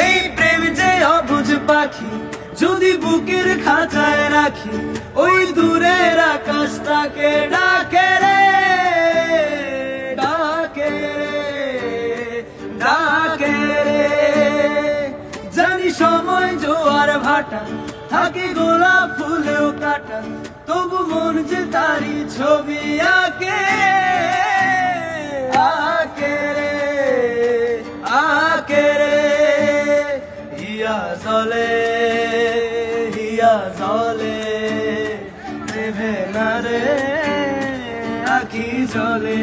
এই প্রেম যে অবুঝ পাখি, যদি বুকের খাঁচায় রাখি, ওই দূরের আকাশ তাকে ডাকে রে, ডাকে ডাকে জানি সময় জোয়ার ভাটা, থাকে গোলাপ ফুলেও কাটা, তবু মন যে তারি ছবি জলে হিয়া জলে দেবে না রে আখি জলে।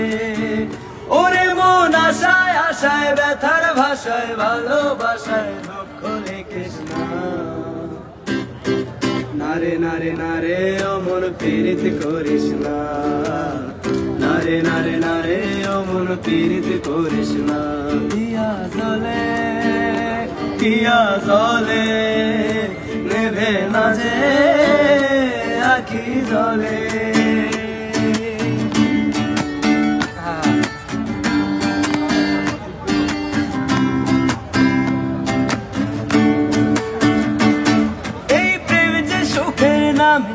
ওরে মন আশায় আশায়, ব্যথার ভাষায়, ভালোবাসায় দুঃখ লিখিস না। নারে নারে নারে অমন পীড়িত করিস না। নারে নারে নারে অমন পীড়িত করিস না। দিয়া জলে দিয়া জলে, নেভে না যে আখি জলে। নামে,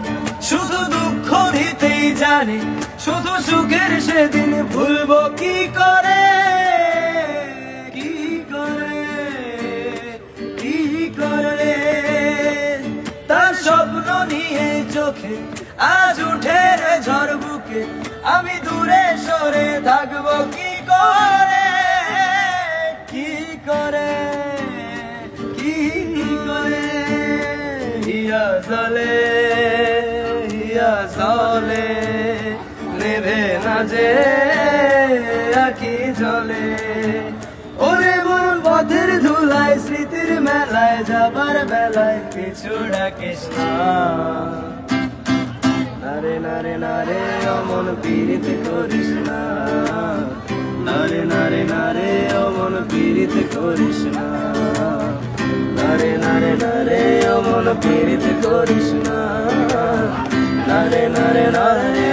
শুধু দুঃখ দিতেই জানে, শুধু সুখের সেদিন ভুলবো কি করে? চোখে আজ উঠে রে ঝড় বুকে, আমি দূরে সরে থাকব কি করে? কি করে? কি করে? হিয়া জলে হিয়া জলে, নেভে না যে আখি জলে। ওরে মন পথের ধুলায়, স্মৃতির মেলায়, যাবার বেলায় কিছু ডাকিস না। রে না রে না রে অমন পীড়িত করিস না। না রে না রে না রে অমন পীড়িত করিস না। না রে না রে না রে অমন পীড়িত করিস না। না রে না রে না রে